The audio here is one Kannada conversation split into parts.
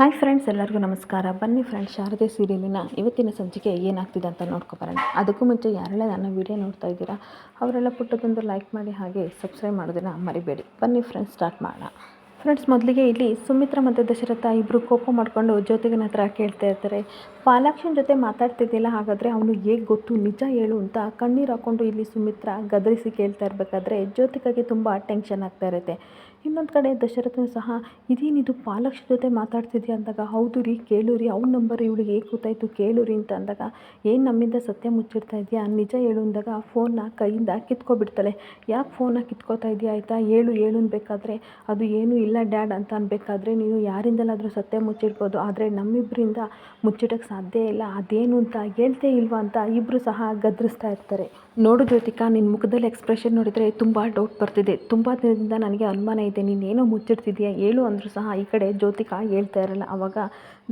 ಹಾಯ್ ಫ್ರೆಂಡ್ಸ್ ಎಲ್ಲರಿಗೂ ನಮಸ್ಕಾರ. ಬನ್ನಿ ಫ್ರೆಂಡ್ಸ್ ಶಾರದೆ ಸೀರಿಯಲಿನ ಇವತ್ತಿನ ಸಂಚಿಕೆ ಏನಾಗ್ತಿದೆ ಅಂತ ನೋಡ್ಕೊಬರೋಣ ಅದಕ್ಕೂ ಮುಂಚೆ ಯಾರೆಲ್ಲ ನನ್ನ ವಿಡಿಯೋ ನೋಡ್ತಾ ಇದ್ದೀರಾ, ಅವರೆಲ್ಲ ಪುಟ್ಟದೊಂದು ಲೈಕ್ ಮಾಡಿ ಹಾಗೆ ಸಬ್ಸ್ಕ್ರೈಬ್ ಮಾಡೋದನ್ನು ಮರಿಬೇಡಿ. ಬನ್ನಿ ಫ್ರೆಂಡ್ಸ್ ಸ್ಟಾರ್ಟ್ ಮಾಡೋಣ. ಫ್ರೆಂಡ್ಸ್, ಮೊದಲಿಗೆ ಇಲ್ಲಿ ಸುಮಿತ್ರ ಮತ್ತು ದಶರಥ ಇಬ್ಬರು ಕೋಪ ಮಾಡಿಕೊಂಡು ಜ್ಯೋತಿಗನ ಹತ್ರ ಕೇಳ್ತಾ ಇರ್ತಾರೆ. ಪಾಲಾಕ್ಷನ್ ಜೊತೆ ಮಾತಾಡ್ತಿದ್ದಿಲ್ಲ, ಹಾಗಾದರೆ ಅವನು ಹೇಗೆ ಗೊತ್ತು, ನಿಜ ಹೇಳು ಅಂತ ಕಣ್ಣೀರು ಹಾಕ್ಕೊಂಡು ಇಲ್ಲಿ ಸುಮಿತ್ರ ಗದರಿಸಿ ಕೇಳ್ತಾ ಇರಬೇಕಾದ್ರೆ ಜ್ಯೋತಿಕಾಗೆ ತುಂಬ ಟೆನ್ಷನ್ ಆಗ್ತಾ ಇರುತ್ತೆ. ಇನ್ನೊಂದು ಕಡೆ ದಶರಥನು ಸಹ ಇದೇನಿದು ಪಾಲಕ್ಷ ಜೊತೆ ಮಾತಾಡ್ತಿದ್ಯಾ? ಅಂದಾಗ, ಹೌದು ರೀ, ಕೇಳು ರೀ, ಅವ್ನ ನಂಬರ್ ಇವಳಿಗೆ ಹೇಗೆ ಗೊತ್ತಾಯಿತು ಕೇಳು ರೀ ಅಂತ ಅಂದಾಗ, ಏನು ನಮ್ಮಿಂದ ಸತ್ಯ ಮುಚ್ಚಿಡ್ತಾ ಇದೆಯಾ? ನಿಜ ಹೇಳು ಅಂದಾಗ, ಫೋನ್ನ ಕೈಯಿಂದ ಕಿತ್ಕೊಬಿಡ್ತಾಳೆ. ಯಾಕೆ ಫೋನ್ನ ಕಿತ್ಕೋತಾ ಇದೆಯಾ ಆಯಿತಾ? ಹೇಳು ಹೇಳು ಅನ್ಬೇಕಾದ್ರೆ ಅದು ಏನೂ ಇಲ್ಲ ಡ್ಯಾಡ್ ಅಂತ ಅನ್ಬೇಕಾದ್ರೆ ನೀನು ಯಾರಿಂದಲಾದರೂ ಸತ್ಯ ಮುಚ್ಚಿಡ್ಬೋದು. ಆದರೆ ನಮ್ಮಿಬ್ಬರಿಂದ ಮುಚ್ಚಿಡೋಕ್ಕೆ ಸಾಧ್ಯ ಇಲ್ಲ. ಅದೇನು ಅಂತ ಹೇಳ್ತೇ ಇಲ್ವಾ ಅಂತ ಇಬ್ಬರು ಸಹ ಗದರಿಸ್ತಾ ಇರ್ತಾರೆ. ನೋಡು ಜ್ಯೋತಿಕಾ ನಿನ್ನ ಮುಖದಲ್ಲಿ ಎಕ್ಸ್ಪ್ರೆಷನ್ ನೋಡಿದರೆ ತುಂಬ ಡೌಟ್ ಬರ್ತಿದೆ. ತುಂಬ ದಿನದಿಂದ ನನಗೆ ಅನುಮಾನ ಇದೆ. ನೀನೇನೋ ಮುಚ್ಚಿಡ್ತಿದ್ಯಾ? ಹೇಳು ಅಂದರೂ ಸಹ ಈ ಕಡೆ ಜ್ಯೋತಿಕಾ ಹೇಳ್ತಾ ಇರಲ್ಲ. ಆವಾಗ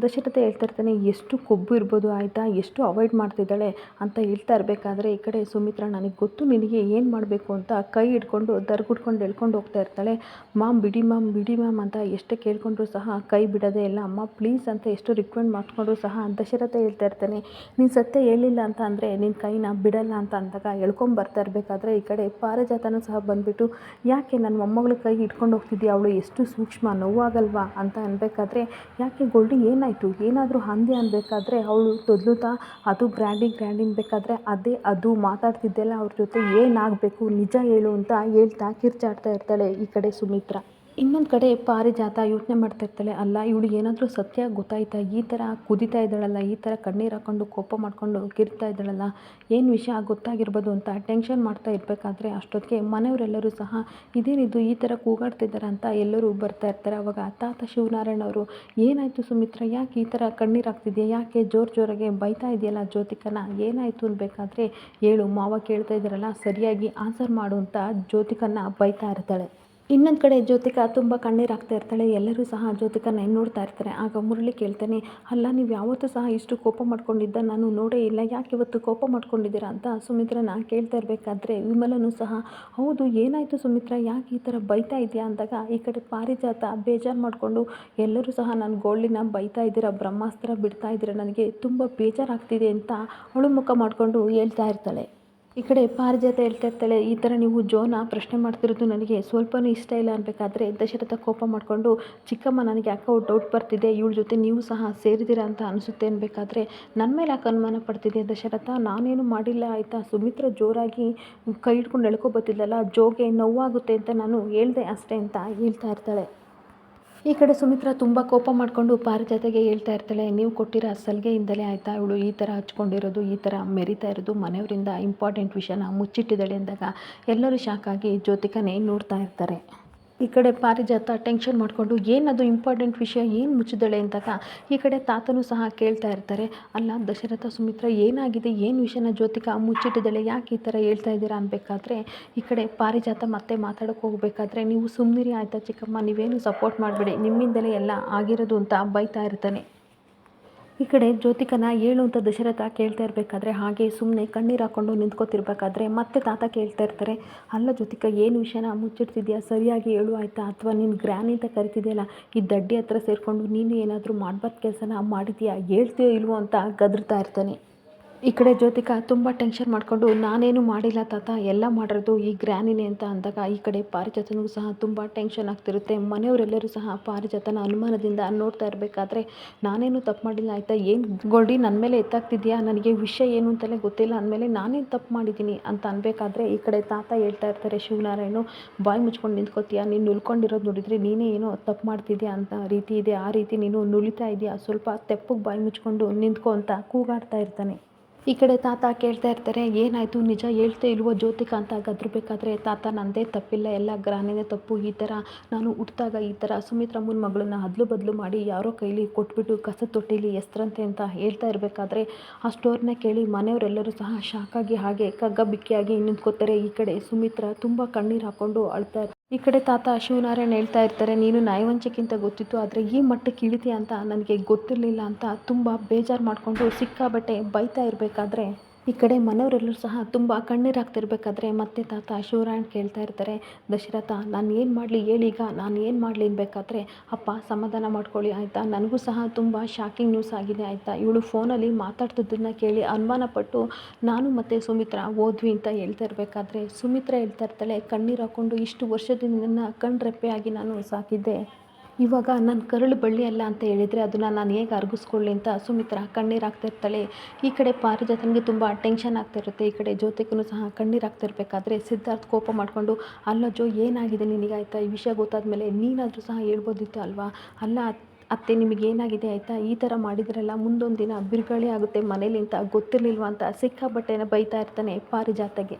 ದಶರಥ ಹೇಳ್ತಾ ಇರ್ತಾನೆ, ಎಷ್ಟು ಕೊಬ್ಬು ಇರ್ಬೋದು ಆಯಿತಾ? ಎಷ್ಟು ಅವಾಯ್ಡ್ ಮಾಡ್ತಿದ್ದಾಳೆ? ಅಂತ ಹೇಳ್ತಾ ಇರಬೇಕಾದ್ರೆ, ಈ ಕಡೆ ಸುಮಿತ್ರ, ನನಗೆ ಗೊತ್ತು ನಿನಗೆ ಏನು ಮಾಡಬೇಕು ಅಂತ ಕೈ ಹಿಡ್ಕೊಂಡು ದರ್ಗುಡ್ಕೊಂಡು ಎಳ್ಕೊಂಡು ಹೋಗ್ತಾ ಇರ್ತಾಳೆ. ಮಾಮ್, ಬಿಡಿ ಮ್ಯಾಮ್ ಬಿಡಿ ಮ್ಯಾಮ್ ಅಂತ ಎಷ್ಟು ಕೇಳ್ಕೊಂಡ್ರು ಸಹ ಕೈ ಬಿಡೋದೇ ಇಲ್ಲ. ಅಮ್ಮ ಪ್ಲೀಸ್ ಅಂತ ಎಷ್ಟು ರಿಕ್ವೆಂಡ್ ಮಾಡಿಕೊಂಡ್ರು ಸಹ ದಶರಥ ಹೇಳ್ತಾ ಇರ್ತಾನೆ, ನೀನು ಸತ್ಯ ಹೇಳಿಲ್ಲ ಅಂತ ಅಂದರೆ ನಿನ್ನ ಕೈನ ಬಿಡಲ್ಲ ಅಂತ ಅಂದಾಗ ಎಳ್ಕೊಂಡು ಬರ್ತಾ ಇರಬೇಕಾದ್ರೆ, ಈ ಕಡೆ ಪಾರಿಜಾತನೂ ಸಹ ಬಂದುಬಿಟ್ಟು, ಯಾಕೆ ನನ್ನ ಮೊಮ್ಮಗಳು ಕೈ ಇಟ್ಕೊಂಡು ಹೋಗ್ತಿದ್ಯಾ? ಅವಳು ಎಷ್ಟು ಸೂಕ್ಷ್ಮ ನೋವಾಗಲ್ವಾ? ಅಂತ ಅನ್ಬೇಕಾದ್ರೆ, ಯಾಕೆ ಗೋಲ್ಡಿ ಏನಾಯಿತು ಏನಾದರೂ ಹಂದಿ ಅನ್ನಬೇಕಾದ್ರೆ ಅವಳು ತೊದಲುತ್ತಾ, ಅದು ಗ್ರ್ಯಾಂಡಿಂಗ್ ಗ್ರ್ಯಾಂಡಿಂಗ್ ಬೇಕಾದರೆ ಅದೇ ಅದು ಮಾತಾಡ್ತಿದ್ದೆಲ್ಲ ಅವ್ರ ಜೊತೆ ಏನಾಗಬೇಕು, ನಿಜ ಹೇಳು ಅಂತ ಹೇಳ್ತಾ ಕಿರ್ಚಾಡ್ತಾ ಇರ್ತಾಳೆ ಈ ಕಡೆ ಸುಮಿತ್ರ. ಇನ್ನೊಂದು ಕಡೆ ಪಾರಿಜಾತ ಯೋಚನೆ ಮಾಡ್ತಾ ಇರ್ತಾಳೆ, ಅಲ್ಲ ಇವಳು ಏನಾದರೂ ಸತ್ಯ ಗೊತ್ತಾಯ್ತಾ? ಈ ಥರ ಕುದಿತಾ ಇದ್ದಾಳಲ್ಲ, ಈ ಥರ ಕಣ್ಣೀರು ಹಾಕ್ಕೊಂಡು ಕೋಪ ಮಾಡಿಕೊಂಡು ಕಿರ್ತಾ ಇದ್ದಾಳಲ್ಲ, ಏನು ವಿಷಯ ಗೊತ್ತಾಗಿರ್ಬೋದು ಅಂತ ಟೆನ್ಷನ್ ಮಾಡ್ತಾ ಇರಬೇಕಾದ್ರೆ ಅಷ್ಟೊತ್ತಿಗೆ ಮನೆಯವರೆಲ್ಲರೂ ಸಹ, ಇದೇನಿದು ಈ ಥರ ಕೂಗಾಡ್ತಿದ್ದಾರೆ ಅಂತ ಎಲ್ಲರೂ ಬರ್ತಾ ಇರ್ತಾರೆ. ಅವಾಗ ತಾತ ಶಿವನಾರಾಯಣ ಅವರು, ಏನಾಯಿತು ಸುಮಿತ್ರ, ಯಾಕೆ ಈ ಥರ ಕಣ್ಣೀರು ಹಾಕ್ತಿದ್ಯಾ? ಯಾಕೆ ಜೋರು ಜೋರಾಗಿ ಬೈತಾ ಇದೆಯಲ್ಲ ಜ್ಯೋತಿಕನ? ಏನಾಯಿತು ಅನ್ಬೇಕಾದ್ರೆ ಹೇಳು, ಮಾವ ಕೇಳ್ತಾ ಇದ್ದಾರಲ್ಲ, ಸರಿಯಾಗಿ ಆನ್ಸರ್ ಮಾಡು ಅಂತ ಜ್ಯೋತಿಕನ್ನ ಬೈತಾ ಇರ್ತಾಳೆ. ಇನ್ನೊಂದು ಕಡೆ ಜ್ಯೋತಿಕಾ ತುಂಬ ಕಣ್ಣೀರು ಹಾಕ್ತಾ ಇರ್ತಾಳೆ. ಎಲ್ಲರೂ ಸಹ ಜ್ಯೋತಿಕನ ನೋಡ್ತಾ ಇರ್ತಾರೆ. ಆಗ ಮುರಳಿ ಕೇಳ್ತಾನೆ, ಅಲ್ಲ, ನೀವು ಯಾವತ್ತೂ ಸಹ ಇಷ್ಟು ಕೋಪ ಮಾಡ್ಕೊಂಡಿದ್ದ? ನಾನು ನೋಡೇ ಇಲ್ಲ. ಯಾಕೆ ಇವತ್ತು ಕೋಪ ಮಾಡ್ಕೊಂಡಿದ್ದೀರಾ? ಅಂತ ಸುಮಿತ್ರನ ಕೇಳ್ತಾ ಇರಬೇಕಾದ್ರೆ ವಿಮಲನೂ ಸಹ, ಹೌದು, ಏನಾಯಿತು ಸುಮಿತ್ರ? ಯಾಕೆ ಈ ಥರ ಬೈತಾ ಇದೆಯಾ? ಅಂದಾಗ, ಈ ಕಡೆ ಪಾರಿಜಾತ ಬೇಜಾರು ಮಾಡಿಕೊಂಡು, ಎಲ್ಲರೂ ಸಹ ನಾನು ಗೋಲ್ಡಿನ ಬೈತಾ ಇದ್ದೀರಾ? ಬ್ರಹ್ಮಾಸ್ತ್ರ ಬಿಡ್ತಾ ಇದ್ದೀರಾ? ನನಗೆ ತುಂಬ ಬೇಜಾರಾಗ್ತಿದೆ ಅಂತ ಅಳುಮುಖ ಮಾಡಿಕೊಂಡು ಹೇಳ್ತಾ ಇರ್ತಾಳೆ. ಈ ಕಡೆ ಪಾರಿಜಾತ ಹೇಳ್ತಾ ಇರ್ತಾಳೆ ಈ ಥರ ನೀವು ಜೋನ ಪ್ರಶ್ನೆ ಮಾಡ್ತಿರೋದು ನನಗೆ ಸ್ವಲ್ಪನೂ ಇಷ್ಟ ಇಲ್ಲ ಅನ್ಬೇಕಾದ್ರೆ ದಶರಥ ಕೋಪ ಮಾಡಿಕೊಂಡು, ಚಿಕ್ಕಮ್ಮ ನನಗೆ ಯಾಕೋ ಡೌಟ್ ಬರ್ತಿದೆ, ಇವಳ ಜೊತೆ ನೀವು ಸಹ ಸೇರಿದ್ದೀರಾ ಅಂತ ಅನಿಸುತ್ತೆ ಅನ್ಬೇಕಾದ್ರೆ ನನ್ನ ಮೇಲೆ ಯಾಕೆ ಅನುಮಾನ ಪಡ್ತಿದೆ ದಶರಥ? ನಾನೇನು ಮಾಡಿಲ್ಲ, ಆಯಿತಾ? ಸುಮಿತ್ರ ಜೋರಾಗಿ ಕೈ ಹಿಡ್ಕೊಂಡು ಎಳ್ಕೊ ಬತ್ತಿದ್ದಲ್ಲ ಜೋಗೆ ನೋವಾಗುತ್ತೆ ಅಂತ ನಾನು ಹೇಳ್ದೆ ಅಷ್ಟೇ ಅಂತ ಹೇಳ್ತಾ ಇರ್ತಾಳೆ. ಈ ಕಡೆ ಸುಮಿತ್ರ ತುಂಬ ಕೋಪ ಮಾಡಿಕೊಂಡು ಪಾರಿಜಾತಗೆ ಹೇಳ್ತಾ ಇರ್ತಾಳೆ, ನೀವು ಕೊಟ್ಟಿರೋ ಸಲಿಗೆಯಿಂದಲೇ ಆಯಿತಾ? ಇವಳು ಈ ಥರ ಹಚ್ಕೊಂಡಿರೋದು, ಈ ಥರ ಮೆರಿತಾ ಇರೋದು, ಮನೆಯವರಿಂದ ಇಂಪಾರ್ಟೆಂಟ್ ವಿಷಯನ ಮುಚ್ಚಿಟ್ಟಿದ್ದಾಳೆ ಅಂದಾಗ ಎಲ್ಲರೂ ಶಾಕ್ ಆಗಿ ಜ್ಯೋತಿಕನೇ ನೋಡ್ತಾ ಇರ್ತಾರೆ. ಈ ಕಡೆ ಪಾರಿಜಾತ ಟೆನ್ಷನ್ ಮಾಡಿಕೊಂಡು ಏನದು ಇಂಪಾರ್ಟೆಂಟ್ ವಿಷಯ, ಏನು ಮುಚ್ಚಿದಳೆ ಅಂತಾಗ ಈ ಕಡೆ ತಾತನೂ ಸಹ ಕೇಳ್ತಾ ಇರ್ತಾರೆ. ಅಲ್ಲ, ದಶರಥ ಸುಮಿತ್ರ ಏನಾಗಿದೆ, ಏನು ವಿಷಯನ ಜ್ಯೋತಿಕಾ ಮುಚ್ಚಿಟ್ಟಿದ್ದಾಳೆ, ಯಾಕೆ ಈ ಥರ ಹೇಳ್ತಾ ಇದ್ದೀರಾ ಅನ್ಬೇಕಾದ್ರೆ, ಈ ಕಡೆ ಪಾರಿಜಾತ ಮತ್ತೆ ಮಾತಾಡೋಕೆ ಹೋಗಬೇಕಾದ್ರೆ, ನೀವು ಸುಮ್ಮನಿರಿ ಆಯಿತಾ ಚಿಕ್ಕಮ್ಮ, ನೀವೇನು ಸಪೋರ್ಟ್ ಮಾಡಬೇಡಿ, ನಿಮ್ಮಿಂದಲೇ ಎಲ್ಲ ಆಗಿರೋದು ಅಂತ ಬೈತಾ ಇರ್ತಾನೆ. ಈ ಕಡೆ ಜ್ಯೋತಿಕನ ಏಳು ಅಂತ ದಶರಥ ಕೇಳ್ತಾ ಇರಬೇಕಾದ್ರೆ ಹಾಗೆ ಸುಮ್ಮನೆ ಕಣ್ಣೀರು ಹಾಕ್ಕೊಂಡು ನಿಂತ್ಕೋತಿರ್ಬೇಕಾದ್ರೆ ಮತ್ತೆ ತಾತ ಕೇಳ್ತಾ ಇರ್ತಾರೆ, ಅಲ್ಲ ಜ್ಯೋತಿಕ, ಏನು ವಿಷಯನ ಮುಚ್ಚಿಡ್ತಿದ್ಯಾ? ಸರಿಯಾಗಿ ಹೇಳು ಆಯಿತಾ? ಅಥವಾ ನಿನ್ನ ಗ್ರ್ಯಾನಿ ಅಂತ ಕರಿತಿದೆಯಲ್ಲ, ಈ ದಡ್ಡಿ ಹತ್ರ ಸೇರಿಕೊಂಡು ನೀನು ಏನಾದರೂ ಮಾಡಬಾರ್ದು ಕೆಲಸನ ಮಾಡಿದ್ಯಾ? ಹೇಳ್ತೀಯೋ ಇಲ್ವೋ ಅಂತ ಗದರ್ತಾ ಇರ್ತಾನೆ. ಈ ಕಡೆ ಜ್ಯೋತಿಕಾ ತುಂಬ ಟೆನ್ಷನ್ ಮಾಡಿಕೊಂಡು, ನಾನೇನು ಮಾಡಿಲ್ಲ ತಾತ, ಎಲ್ಲ ಮಾಡಿರೋದು ಈ ಗ್ರ್ಯಾನಿನೇ ಅಂತ ಅಂದಾಗ ಈ ಕಡೆ ಪಾರಿಜಾತನಿಗೂ ಸಹ ತುಂಬ ಟೆನ್ಷನ್ ಆಗ್ತಿರುತ್ತೆ. ಮನೆಯವರೆಲ್ಲರೂ ಸಹ ಪಾರಿಜಾತನ ಅನುಮಾನದಿಂದ ನೋಡ್ತಾ ಇರಬೇಕಾದ್ರೆ, ನಾನೇನು ತಪ್ಪು ಮಾಡಿಲ್ಲ ಆಯಿತಾ? ಏನು ಗೋಲ್ಡಿ ನನ್ನ ಮೇಲೆ ಎತ್ತಾಗ್ತಿದ್ಯಾ? ನನಗೆ ವಿಷಯ ಏನು ಅಂತಲೇ ಗೊತ್ತಿಲ್ಲ. ಅಂದಮೇಲೆ ನಾನೇನು ತಪ್ಪು ಮಾಡಿದ್ದೀನಿ ಅಂತ ಅನ್ಬೇಕಾದ್ರೆ, ಈ ಕಡೆ ತಾತ ಹೇಳ್ತಾ ಇರ್ತಾರೆ, ಶಿವನಾರಾಯಣು, ಬಾಯಿ ಮುಚ್ಕೊಂಡು ನಿಂತ್ಕೋತೀಯ? ನೀನು ನುಲ್ಕೊಂಡಿರೋದು ನೋಡಿದರೆ ನೀನೇ ಏನೋ ತಪ್ಪು ಮಾಡ್ತಿದ್ಯಾ ಅಂತ ರೀತಿ ಇದೆ. ಆ ರೀತಿ ನೀನು ನುಲಿತಾ ಇದೆಯಾ? ಸ್ವಲ್ಪ ತೆಪ್ಪಗೆ ಬಾಯಿ ಮುಚ್ಕೊಂಡು ನಿಂತ್ಕೊ ಅಂತ ಕೂಗಾಡ್ತಾ ಇರ್ತಾನೆ. ಈ ಕಡೆ ತಾತ ಕೇಳ್ತಾ ಇರ್ತಾರೆ, ಏನಾಯಿತು? ನಿಜ ಹೇಳ್ತೇ ಇಲ್ವೋ? ಜ್ಯೋತಿಕ ಅಂತ ಗದ್ರಬೇಕಾದ್ರೆ ತಾತ ನನ್ನದೇ ತಪ್ಪಿಲ್ಲ, ಎಲ್ಲ ಗ್ರಾನಿನೇ ತಪ್ಪು, ಈ ಥರ. ನಾನು ಹುಟ್ಟಿದಾಗ ಈ ಥರ. ಸುಮಿತ್ರಮ್ಮನ ಮಗಳನ್ನ ಅದಲು ಬದಲು ಮಾಡಿ ಯಾರೋ ಕೈಲಿ ಕೊಟ್ಬಿಟ್ಟು ಕಸ ತೊಟ್ಟಿಲಿ ಎಸ್ತ್ರಂತೆ ಅಂತ ಹೇಳ್ತಾ ಇರಬೇಕಾದ್ರೆ, ಆ ಸ್ಟೋರ್ನ ಕೇಳಿ ಮನೆಯವರೆಲ್ಲರೂ ಸಹ ಶಾಕಾಗಿ ಹಾಗೆ ಕಗ್ಗ ಬಿಕ್ಕಿಯಾಗಿ ನಿಂತ್ಕೋತಾರೆ ಈ ಕಡೆ ಸುಮಿತ್ರ ತುಂಬ ಕಣ್ಣೀರು ಹಾಕ್ಕೊಂಡು ಅಳ್ತಾ ಈ ಕಡೆ ತಾತ ಶಿವನಾರಾಯಣ ಹೇಳ್ತಾ ಇರ್ತಾರೆ, ನೀನು ನ್ಯಾಯವಂಚಕ್ಕಿಂತ ಗೊತ್ತಿತ್ತು, ಆದರೆ ಈ ಮಟ್ಟಕ್ಕೆ ಇಳಿತೀಯ ಅಂತ ನನಗೆ ಗೊತ್ತಿರಲಿಲ್ಲ ಅಂತ ತುಂಬ ಬೇಜಾರು ಮಾಡಿಕೊಂಡು ಸಿಕ್ಕಾಬಟ್ಟೆ ಬೈತಾ ಇರಬೇಕಾದ್ರೆ ಈ ಕಡೆ ಮನೆಯವರೆಲ್ಲರೂ ಸಹ ತುಂಬ ಕಣ್ಣೀರಾಗ್ತಿರ್ಬೇಕಾದ್ರೆ ಮತ್ತೆ ತಾತ ಶಿವರಾಯನ್ ಕೇಳ್ತಾ ಇರ್ತಾರೆ, ದಶರಥ, ನಾನು ಏನು ಮಾಡಲಿ ಹೇಳೀಗ ನಾನು ಏನು ಮಾಡಲಿ ಅನ್ಬೇಕಾದ್ರೆ ಅಪ್ಪ ಸಮಾಧಾನ ಮಾಡ್ಕೊಳ್ಳಿ ಆಯಿತಾ? ನನಗೂ ಸಹ ತುಂಬ ಶಾಕಿಂಗ್ ನ್ಯೂಸ್ ಆಗಿದೆ ಆಯಿತಾ? ಇವಳು ಫೋನಲ್ಲಿ ಮಾತಾಡ್ತಿದ್ದನ್ನ ಕೇಳಿ ಅನುಮಾನಪಟ್ಟು ನಾನು ಮತ್ತು ಸುಮಿತ್ರಾ ಓದ್ವಿ ಅಂತ ಹೇಳ್ತಾ ಇರಬೇಕಾದ್ರೆ ಸುಮಿತ್ರಾ ಹೇಳ್ತಾ ಇರ್ತಾಳೆ, ಕಣ್ಣೀರು ಹಾಕ್ಕೊಂಡು ಇಷ್ಟು ವರ್ಷದಿಂದ ಕಣ್ರೆಪ್ಪೆಯಾಗಿ ನಾನು ಸಾಕಿದ್ದೆ. ಇವಾಗ ನನ್ನ ಕರುಳು ಬಳ್ಳಿ ಅಲ್ಲ ಅಂತ ಹೇಳಿದರೆ ಅದನ್ನು ನಾನು ಹೇಗೆ ಅರಗಿಸ್ಕೊಳ್ಳಿ ಅಂತ ಸುಮಿತ್ರ ಕಣ್ಣೀರು ಹಾಕ್ತಿರ್ತಾಳೆ. ಈ ಕಡೆ ಪಾರಿಜಾತನಿಗೆ ತುಂಬ ಟೆನ್ಷನ್ ಆಗ್ತಿರುತ್ತೆ. ಈ ಕಡೆ ಜ್ಯೋತಿಗೂ ಸಹ ಕಣ್ಣೀರು ಹಾಕ್ತಿರ್ಬೇಕಾದ್ರೆ ಸಿದ್ಧಾರ್ಥ ಕೋಪ ಮಾಡಿಕೊಂಡು, ಅಲ್ಲ ಜೋ, ಏನಾಗಿದೆ ನಿನಗೆ ಆಯಿತಾ? ಈ ವಿಷಯ ಗೊತ್ತಾದ ಮೇಲೆ ನೀನಾದರೂ ಸಹ ಹೇಳ್ಬೋದಿತ್ತು ಅಲ್ವಾ? ಅಲ್ಲ, ಅತ್ತೆ ನಿಮಗೆ ಏನಾಗಿದೆ ಆಯಿತಾ? ಈ ಥರ ಮಾಡಿದ್ರಲ್ಲ, ಮುಂದೊಂದು ದಿನ ಬಿರುಗಾಳಿ ಆಗುತ್ತೆ ಮನೇಲಿ ಅಂತ ಗೊತ್ತಿರಲಿಲ್ವ ಅಂತ ಸಿಕ್ಕಾಬಟ್ಟೆನ ಬೈತಾ ಇರ್ತಾನೆ ಪಾರಿಜಾತಗೆ.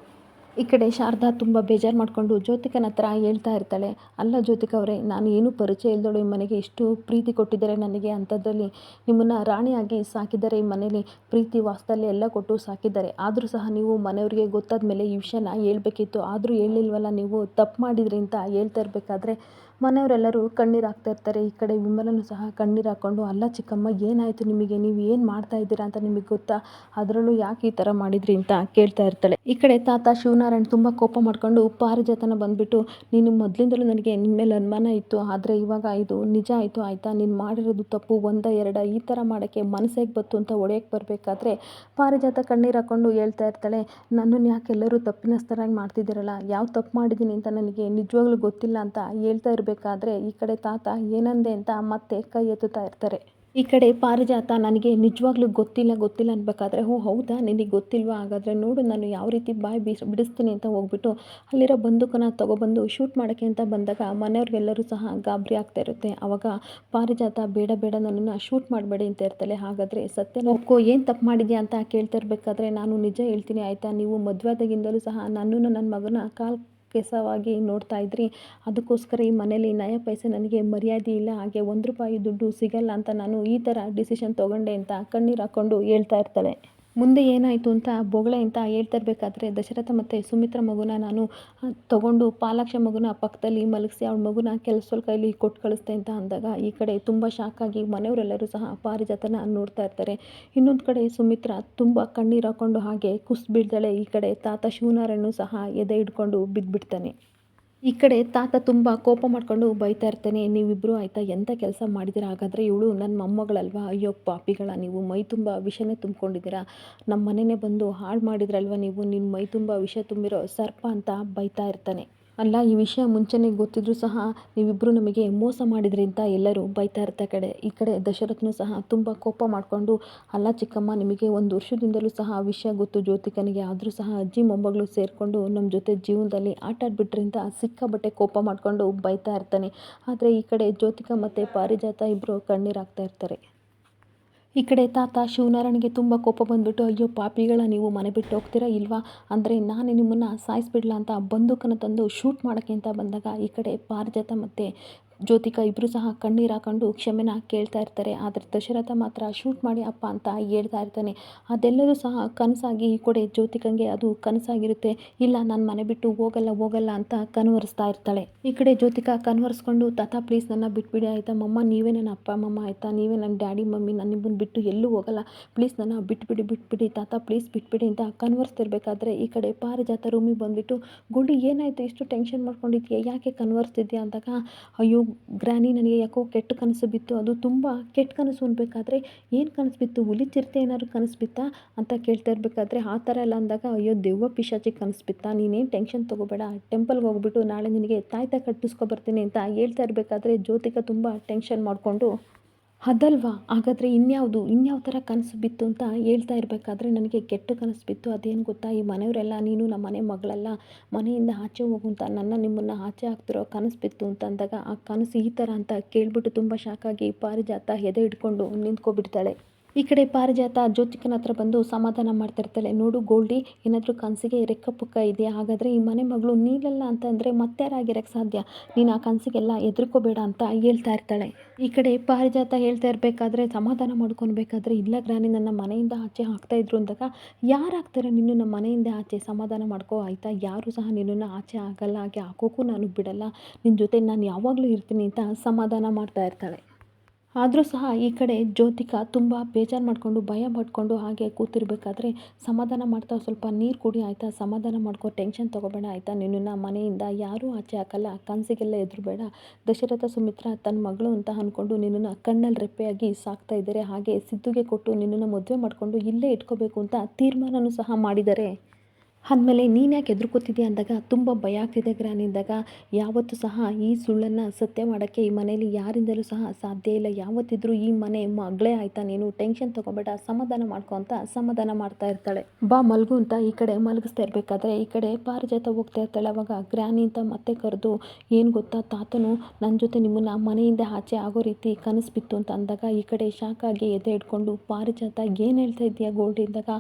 ಈ ಕಡೆ ಶಾರದಾ ತುಂಬ ಬೇಜಾರು ಮಾಡಿಕೊಂಡು ಜ್ಯೋತಿಕನ ಹತ್ರ ಹೇಳ್ತಾ ಇರ್ತಾಳೆ. ಅಲ್ಲ ಜ್ಯೋತಿಕ ಅವರೇ, ನಾನು ಏನೂ ಪರಿಚಯ ಇಲ್ದೋಳು ಈ ಮನೆಗೆ ಎಷ್ಟು ಪ್ರೀತಿ ಕೊಟ್ಟಿದ್ದಾರೆ ನನಗೆ. ಅಂಥದ್ರಲ್ಲಿ ನಿಮ್ಮನ್ನು ರಾಣಿಯಾಗಿ ಸಾಕಿದ್ದಾರೆ ಈ ಮನೇಲಿ. ಪ್ರೀತಿ ವಾಸ್ತಲ್ಯ ಎಲ್ಲ ಕೊಟ್ಟು ಸಾಕಿದ್ದಾರೆ. ಆದರೂ ಸಹ ನೀವು ಮನೆಯವರಿಗೆ ಗೊತ್ತಾದ ಮೇಲೆ ಈ ವಿಷಯನ ಹೇಳ್ಬೇಕಿತ್ತು. ಆದರೂ ಹೇಳಿಲ್ವಲ್ಲ ನೀವು? ತಪ್ಪು ಮಾಡಿದ್ರಿ ಅಂತ ಹೇಳ್ತಾ ಇರಬೇಕಾದ್ರೆ ಮನೆಯವರೆಲ್ಲರೂ ಕಣ್ಣೀರು ಹಾಕ್ತಾ ಇರ್ತಾರೆ. ಈ ಕಡೆ ವಿಮಲನು ಸಹ ಕಣ್ಣೀರು ಹಾಕ್ಕೊಂಡು ಅಲ್ಲ ಚಿಕ್ಕಮ್ಮ, ಏನಾಯಿತು ನಿಮಗೆ? ನೀವು ಏನು ಮಾಡ್ತಾ ಇದ್ದೀರಾ ಅಂತ ನಿಮಗೆ ಗೊತ್ತಾ? ಅದರಲ್ಲೂ ಯಾಕೆ ಈ ಥರ ಮಾಡಿದ್ರಿ? ಅಂತ ಕೇಳ್ತಾ ಇರ್ತಾಳೆ. ಈ ಕಡೆ ತಾತ ಶಿವನಾರಾಯಣ ತುಂಬ ಕೋಪ ಮಾಡ್ಕೊಂಡು ಪಾರಿಜಾತನ ಬಂದುಬಿಟ್ಟು, ನೀನು ಮೊದಲಿಂದಲೂ ನನಗೆ ನಿನ್ನ ಮೇಲೆ ಅನುಮಾನ ಇತ್ತು. ಆದರೆ ಇವಾಗ ಇದು ನಿಜ ಆಯಿತು, ಆಯಿತಾ? ನೀನು ಮಾಡಿರೋದು ತಪ್ಪು. ಒಂದ, ಎರಡ, ಈ ಥರ ಮಾಡೋಕ್ಕೆ ಮನಸ್ಸಿಗೆ ಬತ್ತು ಅಂತ ಒಡೆಯಕ್ಕೆ ಬರಬೇಕಾದ್ರೆ ಪಾರಿಜಾತ ಕಣ್ಣೀರು ಹಾಕ್ಕೊಂಡು ಹೇಳ್ತಾ ಇರ್ತಾಳೆ, ನನ್ನನ್ನು ಯಾಕೆ ಎಲ್ಲರೂ ತಪ್ಪಿನಸ್ತರಾಗಿ ಮಾಡ್ತಿದ್ದೀರಲ್ಲ? ಯಾವ ತಪ್ಪು ಮಾಡಿದ್ದೀನಿ ಅಂತ ನನಗೆ ನಿಜವಾಗ್ಲೂ ಗೊತ್ತಿಲ್ಲ ಅಂತ ಹೇಳ್ತಾ ಇರಬೇಕಾದ್ರೆ ಈ ಕಡೆ ತಾತ ಏನಂದೆ ಅಂತ ಮತ್ತೆ ಕೈ ಎತ್ತುತ್ತಾ ಇರ್ತಾರೆ. ಈ ಕಡೆ ಪಾರಿಜಾತ ನನಗೆ ನಿಜವಾಗ್ಲೂ ಗೊತ್ತಿಲ್ಲ ಗೊತ್ತಿಲ್ಲ ಅನ್ಬೇಕಾದ್ರೆ, ಓ, ಹೌದಾ? ನಿನಗೆ ಗೊತ್ತಿಲ್ವಾ? ಹಾಗಾದರೆ ನೋಡು, ನಾನು ಯಾವ ರೀತಿ ಬಾಯಿ ಬೀಸ್, ಬಿಡಿಸ್ತೀನಿ ಅಂತ ಹೋಗ್ಬಿಟ್ಟು ಅಲ್ಲಿರೋ ಬಂದೂಕನ ತೊಗೊಬಂದು ಶೂಟ್ ಮಾಡೋಕ್ಕೆ ಅಂತ ಬಂದಾಗ ಮನೆಯವ್ರಿಗೆಲ್ಲರೂ ಸಹ ಗಾಬರಿ ಆಗ್ತಾ ಇರುತ್ತೆ. ಆವಾಗ ಪಾರಿಜಾತ, ಬೇಡ ಬೇಡ, ನನ್ನನ್ನು ಶೂಟ್ ಮಾಡಬೇಡಿ ಅಂತ ಇರ್ತಾಳೆ. ಹಾಗಾದರೆ ಸತ್ಯ ಒಪ್ಕೋ ಏನು ತಪ್ಪು ಮಾಡಿದ್ಯಾ ಅಂತ ಕೇಳ್ತಾ ಇರಬೇಕಾದ್ರೆ ನಾನು ನಿಜ ಹೇಳ್ತೀನಿ, ಆಯಿತಾ? ನೀವು ಮದುವೆದಾಗಿಂದಲೂ ಸಹ ನನ್ನನ್ನು ನನ್ನ ಮಗನ ಕಾಲ್ ಕೆಸವಾಗಿ ನೋಡ್ತಾ ಇದ್ರಿ. ಅದಕ್ಕೋಸ್ಕರ ಈ ಮನೇಲಿ ನಯ ಪೈಸೆ ನನಗೆ ಮರ್ಯಾದೆ ಇಲ್ಲ, ಹಾಗೆ ಒಂದು ರೂಪಾಯಿ ದುಡ್ಡು ಸಿಗಲ್ಲ ಅಂತ ನಾನು ಈ ಥರ ಡಿಸಿಷನ್ ತೊಗೊಂಡೆ ಅಂತ ಕಣ್ಣೀರು ಹಾಕ್ಕೊಂಡು ಹೇಳ್ತಾ ಇರ್ತಾಳೆ ಮುಂದೆ ಏನಾಯಿತು ಅಂತ ಬೊಗಳೆ ಅಂತ ಹೇಳ್ತಾ ಇರಬೇಕಾದ್ರೆ ದಶರಥ ಮತ್ತು ಸುಮಿತ್ರ ಮಗುನ ನಾನು ತಗೊಂಡು ಪಾಲಾಕ್ಷ ಮಗುನ ಪಕ್ಕದಲ್ಲಿ ಮಲಗಿಸಿ ಅವಳ ಮಗುನ ಕೆಲಸದ ಕೈಲಿ ಕೊಟ್ಟು ಕಳಿಸ್ತೆ ಅಂತ ಅಂದಾಗ ಈ ಕಡೆ ತುಂಬ ಶಾಕಾಗಿ ಮನೆಯವರೆಲ್ಲರೂ ಸಹ ಪಾರಿಜಾತನ ನೋಡ್ತಾ ಇರ್ತಾರೆ. ಇನ್ನೊಂದು ಕಡೆ ಸುಮಿತ್ರ ತುಂಬ ಕಣ್ಣೀರು ಹಾಕ್ಕೊಂಡು ಹಾಗೆ ಕುಸ್ ಬಿಡ್ದಳೆ ಈ ಕಡೆ ತಾತ ಶಿವನಾರಾಯಣನು ಸಹ ಎದೆ ಹಿಡ್ಕೊಂಡು ಬಿದ್ದುಬಿಡ್ತಾನೆ ಈ ಕಡೆ ತಾತ ತುಂಬ ಕೋಪ ಮಾಡ್ಕೊಂಡು ಬೈತಾ ಇರ್ತಾನೆ ನೀವಿಬ್ಬರು ಆಯಿತಾ ಎಂಥ ಕೆಲಸ ಮಾಡಿದಿರ? ಹಾಗಾದರೆ ಇವಳು ನನ್ನ ಮೊಮ್ಮಗಳಲ್ವಾ? ಅಯ್ಯೋ ಪಾಪಿಗಳ, ನೀವು ಮೈ ತುಂಬ ವಿಷನೇ ತುಂಬಿಕೊಂಡಿದ್ದೀರಾ. ನಮ್ಮ ಮನೆಯೇ ಬಂದು ಹಾಳು ಮಾಡಿದ್ರಲ್ವ ನೀವು? ನಿನ್ನ ಮೈ ತುಂಬ ವಿಷ ತುಂಬಿರೋ ಸರ್ಪ ಅಂತ ಬೈತಾ ಇರ್ತಾನೆ. ಅಲ್ಲ, ಈ ವಿಷಯ ಮುಂಚೆನೇ ಗೊತ್ತಿದ್ರೂ ಸಹ ನೀವಿಬ್ಬರು ನಮಗೆ ಮೋಸ ಮಾಡಿದ್ರಿ ಅಂತ ಎಲ್ಲರೂ ಬೈತಾ ಇರ್ತಾ ಕಡೆ, ಈ ಕಡೆ ದಶರಥನು ಸಹ ತುಂಬ ಕೋಪ ಮಾಡಿಕೊಂಡು, ಅಲ್ಲ ಚಿಕ್ಕಮ್ಮ, ನಿಮಗೆ ಒಂದು ವರ್ಷದಿಂದಲೂ ಸಹ ಆ ವಿಷಯ ಗೊತ್ತು. ಜ್ಯೋತಿಕನಿಗೆ ಆದರೂ ಸಹ ಅಜ್ಜಿ, ಮೊಮ್ಮಗಳು ಸೇರಿಕೊಂಡು ನಮ್ಮ ಜೊತೆ ಜೀವನದಲ್ಲಿ ಆಟ ಆಡ್ಬಿಟ್ರಿಂದ ಸಿಕ್ಕಾಬಟ್ಟೆ ಕೋಪ ಮಾಡಿಕೊಂಡು ಬೈತಾ ಇರ್ತಾನೆ. ಆದರೆ ಈ ಕಡೆ ಜ್ಯೋತಿಕ ಮತ್ತು ಪಾರಿಜಾತ ಇಬ್ಬರು ಕಣ್ಣೀರಾಗ್ತಾ ಇರ್ತಾರೆ. ಈ ಕಡೆ ತಾತ ಶಿವನಾರಾಯಣಿಗೆ ತುಂಬ ಕೋಪ ಬಂದುಬಿಟ್ಟು, ಅಯ್ಯೋ ಪಾಪಿಗಳ ನೀವು ಮನೆ ಬಿಟ್ಟು ಹೋಗ್ತೀರಾ ಇಲ್ವಾ? ಅಂದರೆ ನಾನು ನಿಮ್ಮನ್ನು ಸಾಯಿಸ್ಬಿಡ್ಲಾ ಅಂತ ಬಂದೂಕನ್ನು ತಂದು ಶೂಟ್ ಮಾಡೋಕ್ಕೆ ಅಂತ ಬಂದಾಗ ಈ ಕಡೆ ಪಾರಿಜಾತ ಮತ್ತು ಜ್ಯೋತಿಕಾ ಇಬ್ಬರು ಸಹ ಕಣ್ಣೀರು ಹಾಕೊಂಡು ಕ್ಷಮೆನ ಕೇಳ್ತಾ ಇರ್ತಾರೆ. ಆದರೆ ದಶರಥ ಮಾತ್ರ ಶೂಟ್ ಮಾಡಿ ಅಪ್ಪ ಅಂತ ಹೇಳ್ತಾ ಇರ್ತಾನೆ. ಅದೆಲ್ಲವೂ ಸಹ ಕನಸಾಗಿ ಈ ಕಡೆ ಜ್ಯೋತಿಕಂಗೆ ಅದು ಕನಸಾಗಿರುತ್ತೆ. ಇಲ್ಲ, ನಾನು ಮನೆ ಬಿಟ್ಟು ಹೋಗಲ್ಲ ಹೋಗಲ್ಲ ಅಂತ ಕನ್ವರ್ಸ್ತಾ ಇರ್ತಾಳೆ. ಈ ಕಡೆ ಜ್ಯೋತಿಕಾ ಕನ್ವರ್ಸ್ಕೊಂಡು ತಾತ ಪ್ಲೀಸ್ ನನ್ನ ಬಿಟ್ಬಿಡಿ ಆಯಿತಾ, ಮಮ್ಮ, ನೀವೇ ನನ್ನ ಅಪ್ಪ ಮಮ್ಮ ಆಯ್ತಾ, ನೀವೇ ನನ್ನ ಡ್ಯಾಡಿ, ಮಮ್ಮಿ ನನ್ನ ನಿಮ್ಮನ್ನು ಬಿಟ್ಟು ಎಲ್ಲೂ ಹೋಗಲ್ಲ. ಪ್ಲೀಸ್ ನನ್ನ ಬಿಟ್ಬಿಡಿ ಬಿಟ್ಬಿಡಿ, ತಾತ ಪ್ಲೀಸ್ ಬಿಟ್ಬಿಡಿ ಅಂತ ಕನ್ವರ್ಸ್ತಿರ್ಬೇಕಾದ್ರೆ ಈ ಕಡೆ ಪಾರಿಜಾತ ರೂಮಿಗೆ ಬಂದುಬಿಟ್ಟು ಗುಂಡಿ ಏನಾಯಿತು? ಇಷ್ಟು ಟೆನ್ಷನ್ ಮಾಡ್ಕೊಂಡಿದ್ಯಾ? ಯಾಕೆ ಕನ್ವರ್ಸ್ತಿದ್ಯಾ ಅಂದಾಗ, ಅಯ್ಯೋ ಗ್ರ್ಯಾನಿ ನನಗೆ ಯಾಕೋ ಕೆಟ್ಟ ಕನಸು ಬಿತ್ತು. ಅದು ತುಂಬ ಕೆಟ್ಟ ಕನಸು ಅನ್ಬೇಕಾದ್ರೆ ಏನು ಕನಸು ಬಿತ್ತು? ಹುಲಿ ಚಿರತೆ ಏನಾದ್ರು ಕನಸು ಬಿತ್ತಾ ಅಂತ ಕೇಳ್ತಾ ಇರಬೇಕಾದ್ರೆ ಆ ಥರ ಎಲ್ಲ ಅಂದಾಗ, ಅಯ್ಯೋ ದೆವ್ವ ಪಿಶಾಚಿ ಕನಸು ಬಿತ್ತಾ? ನೀನೇನು ಟೆನ್ಷನ್ ತೊಗೋಬೇಡ ಟೆಂಪಲ್ಗೆ ಹೋಗ್ಬಿಟ್ಟು ನಾಳೆ ನಿನಗೆ ತಾಯ್ತ ಕಟ್ಟಿಸ್ಕೊಬರ್ತೀನಿ ಅಂತ ಹೇಳ್ತಾ ಇರಬೇಕಾದ್ರೆ ಜ್ಯೋತಿಕ ತುಂಬ ಟೆನ್ಷನ್ ಮಾಡಿಕೊಂಡು ಅದಲ್ವಾ? ಹಾಗಾದರೆ ಇನ್ಯಾವುದು, ಇನ್ಯಾವ ಥರ ಕನಸು ಬಿತ್ತು ಅಂತ ಹೇಳ್ತಾ ಇರಬೇಕಾದ್ರೆ ನನಗೆ ಕೆಟ್ಟ ಕನಸು ಬಿತ್ತು. ಅದೇನು ಗೊತ್ತಾ? ಈ ಮನೆಯವರೆಲ್ಲ, ನೀನು ನಮ್ಮ ಮನೆ ಮಗಳೆಲ್ಲ, ಮನೆಯಿಂದ ಆಚೆ ಹೋಗು ಅಂತ, ನನ್ನ ನಿಮ್ಮನ್ನು ಆಚೆ ಹಾಕ್ತಿರೋ ಕನಸು ಬಿತ್ತು ಅಂತ ಅಂದಾಗ ಆ ಕನಸು ಈ ಥರ ಅಂತ ಕೇಳಿಬಿಟ್ಟು ತುಂಬ ಶಾಕಾಗಿ ಪಾರಿಜಾತ ಎದೆ ಹಿಡ್ಕೊಂಡು ನಿಂತ್ಕೊಬಿಡ್ತಾಳೆ. ಈ ಕಡೆ ಪಾರಿಜಾತ ಜ್ಯೋತಿಕನ ಹತ್ರ ಬಂದು ಸಮಾಧಾನ ಮಾಡ್ತಿರ್ತಾಳೆ. ನೋಡು ಗೋಲ್ಡಿ, ಏನಾದರೂ ಕನಸಿಗೆ ರೆಕ್ಕ ಪುಕ್ಕ ಇದೆಯಾ? ಹಾಗಾದರೆ ಈ ಮನೆ ಮಗಳು ನೀಲಲ್ಲ ಅಂತಂದರೆ ಮತ್ತಾರಾಗಿರೋಕ್ಕೆ ಸಾಧ್ಯ? ನೀನು ಆ ಕನಸಿಗೆಲ್ಲ ಹೆದರ್ಕೋಬೇಡ ಅಂತ ಹೇಳ್ತಾ ಇರ್ತಾಳೆ. ಈ ಕಡೆ ಪಾರಿಜಾತ ಹೇಳ್ತಾ ಇರಬೇಕಾದ್ರೆ, ಸಮಾಧಾನ ಮಾಡ್ಕೊಳ್ಬೇಕಾದ್ರೆ ಇಲ್ಲ ಗ್ರಾನಿ, ನನ್ನ ಮನೆಯಿಂದ ಆಚೆ ಹಾಕ್ತಾ ಇದ್ರು ಅಂದಾಗ ಯಾರು ಹಾಕ್ತಾರೆ ನಿನ್ನ ಮನೆಯಿಂದ ಆಚೆ? ಸಮಾಧಾನ ಮಾಡ್ಕೋ, ಆಯಿತಾ? ಯಾರೂ ಸಹ ನಿನ್ನನ್ನು ಆಚೆ ಆಗಲ್ಲ, ಹಾಗೆ ಹಾಕೋಕ್ಕೂ ನಾನು ಬಿಡಲ್ಲ. ನಿನ್ನ ಜೊತೆ ನಾನು ಯಾವಾಗಲೂ ಇರ್ತೀನಿ ಅಂತ ಸಮಾಧಾನ ಮಾಡ್ತಾ ಇರ್ತಾಳೆ. ಆದರೂ ಸಹ ಈ ಕಡೆ ಜ್ಯೋತಿಕಾ ತುಂಬ ಬೇಜಾರು ಮಾಡಿಕೊಂಡು, ಭಯ ಪಟ್ಕೊಂಡು ಹಾಗೆ ಕೂತಿರ್ಬೇಕಾದ್ರೆ ಸಮಾಧಾನ ಮಾಡ್ತಾ ಸ್ವಲ್ಪ ನೀರು ಕುಡಿ ಆಯಿತಾ? ಸಮಾಧಾನ ಮಾಡ್ಕೋ ಟೆನ್ಷನ್ ತೊಗೋಬೇಡ ಆಯಿತಾ? ನಿನ್ನನ್ನು ಮನೆಯಿಂದ ಯಾರೂ ಆಚೆ ಹಾಕಲ್ಲ, ಕನಸಿಗೆಲ್ಲ ಎದುರುಬೇಡ. ದಶರಥ ಸುಮಿತ್ರ ತನ್ನ ಮಗಳು ಅಂತ ಅಂದ್ಕೊಂಡು ನಿನ್ನನ್ನು ಕಣ್ಣಲ್ಲಿ ರೆಪ್ಪೆಯಾಗಿ ಸಾಕ್ತಾ ಇದ್ದಾರೆ. ಹಾಗೆ ಸಿದ್ದುಗೆ ಕೊಟ್ಟು ನಿನ್ನನ್ನು ಮದುವೆ ಮಾಡಿಕೊಂಡು ಇಲ್ಲೇ ಇಟ್ಕೋಬೇಕು ಅಂತ ತೀರ್ಮಾನವೂ ಸಹ ಮಾಡಿದ್ದಾರೆ. ಅಂದಮೇಲೆ ನೀನು ಯಾಕೆ ಎದುರ್ಕೋತಿದ್ಯಾ ಅಂದಾಗ ತುಂಬ ಭಯ ಆಗ್ತಿದೆ ಗ್ರಾನಿ ಇದ್ದಾಗ ಯಾವತ್ತೂ ಸಹ ಈ ಸುಳ್ಳನ್ನು ಸತ್ಯ ಮಾಡೋಕ್ಕೆ ಈ ಮನೆಯಲ್ಲಿ ಯಾರಿಂದಲೂ ಸಹ ಸಾಧ್ಯ ಇಲ್ಲ. ಯಾವತ್ತಿದ್ರೂ ಈ ಮನೆ ಮಗಳೇ ಆಯಿತಾ? ನೀನು ಟೆನ್ಷನ್ ತೊಗೋಬೇಡ, ಸಮಾಧಾನ ಮಾಡ್ಕೊ ಅಂತ ಸಮಾಧಾನ ಮಾಡ್ತಾ ಇರ್ತಾಳೆ. ಬಾ ಮಲಗು ಅಂತ ಈ ಕಡೆ ಮಲಗಿಸ್ತಾ ಇರಬೇಕಾದ್ರೆ ಈ ಕಡೆ ಪಾರಿಜಾತ ಹೋಗ್ತಾ ಇರ್ತಾಳೆ. ಅವಾಗ ಗ್ರಾನಿ ಅಂತ ಮತ್ತೆ ಕರೆದು, ಏನು ಗೊತ್ತಾ ತಾತನು ನನ್ನ ಜೊತೆ ನಿಮ್ಮನ್ನು ಮನೆಯಿಂದ ಆಚೆ ಆಗೋ ರೀತಿ ಕನಸು ಬಿತ್ತು ಅಂತ ಅಂದಾಗ ಈ ಕಡೆ ಶಾಕಾಗಿ ಎದೆ ಇಟ್ಕೊಂಡು ಪಾರಿಜಾತ ಏನು ಹೇಳ್ತಾ ಇದೆಯಾ ಗೋಲ್ಡ್ ಇದ್ದಾಗ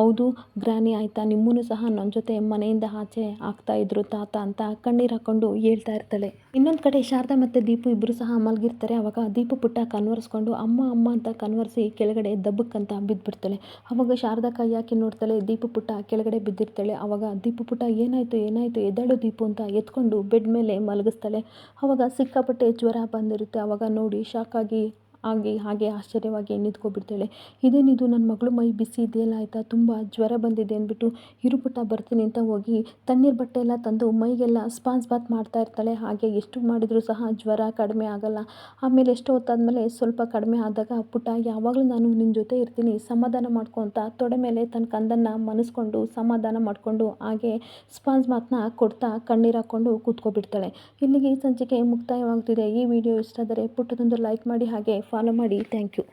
ಹೌದು ಗ್ರಾನಿ ಆಯಿತಾ, ನಿಮ್ಮನ್ನು ಸಹ ನನ್ನ ಜೊತೆ ಮನೆಯಿಂದ ಆಚೆ ಆಗ್ತಾ ಇದ್ರು ತಾತ ಅಂತ ಕಣ್ಣೀರು ಹಾಕ್ಕೊಂಡು ಹೇಳ್ತಾ ಇರ್ತಾಳೆ. ಇನ್ನೊಂದು ಕಡೆ ಶಾರದಾ ಮತ್ತು ದೀಪು ಇಬ್ಬರು ಸಹ ಮಲಗಿರ್ತಾರೆ. ಅವಾಗ ದೀಪು ಪುಟ್ಟ ಕನ್ವರ್ಸ್ಕೊಂಡು ಅಮ್ಮ ಅಮ್ಮ ಅಂತ ಕನ್ವರ್ಸಿ ಕೆಳಗಡೆ ದಬ್ಬಕ್ಕಂತ ಬಿದ್ದುಬಿಡ್ತಾಳೆ ಅವಾಗ ಶಾರದಾ ಕೈ ಹಾಕಿ ನೋಡ್ತಾಳೆ, ದೀಪು ಪುಟ್ಟ ಕೆಳಗಡೆ ಬಿದ್ದಿರ್ತಾಳೆ. ಅವಾಗ ದೀಪು ಪುಟ್ಟ, ಏನಾಯಿತು ಏನಾಯಿತು, ಎದ್ದಾಳು ದೀಪು ಅಂತ ಎತ್ಕೊಂಡು ಬೆಡ್ ಮೇಲೆ ಮಲಗಿಸ್ತಾಳೆ. ಅವಾಗ ಸಿಕ್ಕಾಪಟ್ಟೆ ಜ್ವರ ಬಂದಿರುತ್ತೆ. ಅವಾಗ ನೋಡಿ ಶಾಕಾಗಿ ಆಗಿ ಹಾಗೆ ಆಶ್ಚರ್ಯವಾಗಿ ನಿಂತ್ಕೊಬಿಡ್ತಾಳೆ ಇದೇನಿದು? ನನ್ನ ಮಗಳು ಮೈ ಬಿಸಿ ಇದೆಯಲ್ಲ ಆಯಿತಾ? ತುಂಬ ಜ್ವರ ಬಂದಿದೆ ಅಂದ್ಬಿಟ್ಟು ಇರುಪುಟ್ಟ ಬರ್ತೀನಿ ಅಂತ ಹೋಗಿ ತಣ್ಣೀರು ಬಟ್ಟೆ ಎಲ್ಲ ತಂದು ಮೈಗೆಲ್ಲ ಸ್ಪಾಂಜ್ ಬಾತ್ ಮಾಡ್ತಾ ಇರ್ತಾಳೆ. ಹಾಗೆ ಎಷ್ಟು ಮಾಡಿದರೂ ಸಹ ಜ್ವರ ಕಡಿಮೆ ಆಗಲ್ಲ. ಆಮೇಲೆ ಎಷ್ಟು ಹೊತ್ತಾದಮೇಲೆ ಸ್ವಲ್ಪ ಕಡಿಮೆ ಆದಾಗ ಪುಟ್ಟ, ಯಾವಾಗಲೂ ನಾನು ನಿನ್ನ ಜೊತೆ ಇರ್ತೀನಿ, ಸಮಾಧಾನ ಮಾಡ್ಕೊತ ತೊಡೆ ಮೇಲೆ ತನ್ನ ಕಂದನ್ನು ಮನಸ್ಕೊಂಡು ಸಮಾಧಾನ ಮಾಡಿಕೊಂಡು ಹಾಗೆ ಸ್ಪಾಂಜ್ ಬಾತ್ನ ಕೊಡ್ತಾ ಕಣ್ಣೀರು ಹಾಕ್ಕೊಂಡು ಕೂತ್ಕೊಬಿಡ್ತಾಳೆ. ಇಲ್ಲಿಗೆ ಈ ಸಂಚಿಕೆ ಮುಕ್ತಾಯವಾಗ್ತಿದೆ. ಈ ವಿಡಿಯೋ ಇಷ್ಟ ಆದರೆ ಪುಟ್ಟದೊಂದು ಲೈಕ್ ಮಾಡಿ ಹಾಗೆ ಫಾಲೋ ಮಾಡಿ. Thank you